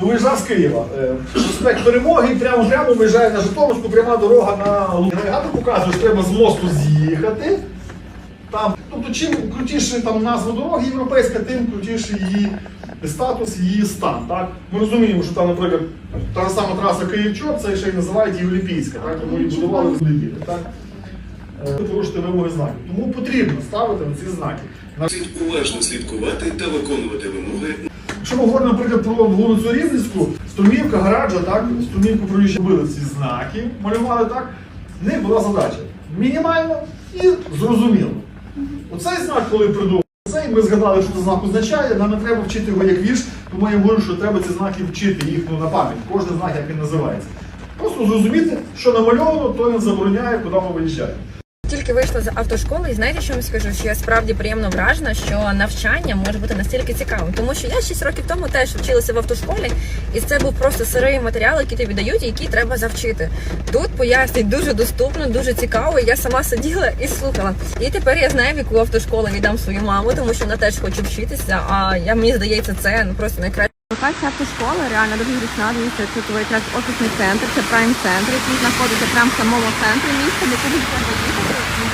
Ну, виїжджав з Києва. Е, Проспект Перемоги, прямо прямо виїжджає на Житомирську, пряма дорога на. Навігатор показує, що треба з мосту з'їхати. Там, тобто, чим крутіше там назва дороги європейська, тим крутіший її статус, її стан. Так? Ми розуміємо, що там, наприклад, та сама траса Київ-Чоп, це ще й називають Європейська, так? тому її будували в. Так? Е, Порушити вимоги знаків. Тому потрібно ставити на ці знаки. Слід уважно слідкувати та виконувати вимоги Якщо ми говоримо, наприклад, про вулицю Рівненську, Струмівка, Гараджа, так, Струмівку проїжджі робили ці знаки, малювали так. В них була задача мінімально і зрозуміло. Оцей знак, коли придумали, цей ми згадали, що це знак означає, нам не треба вчити його як вірш, тому я говорю, що треба ці знаки вчити, їх ну, на пам'ять, кожен знак, як він називається. Просто зрозуміти, що намальовано, то він забороняє, куди ми виїжджаємо. Тільки вийшла з автошколи, і знаєте, що я вам скажу? Що я справді приємно вражена, що навчання може бути настільки цікавим. Тому що я 6 років тому теж вчилася в автошколі, і це був просто сирий матеріал, який тобі дають, і який треба завчити. Тут пояснюють дуже доступно, дуже цікаво. Я сама сиділа і слухала. І тепер я знаю, в яку автошколу віддам свою маму, тому що вона теж хоче вчитися. А я мені здається, це ну просто найкраще. Локація автошколи реально дуже зручна. Дивіться, твій якраз офісний центр, це прайм центр, який знаходиться прямо в самому центрі міста, де куди треба їхати.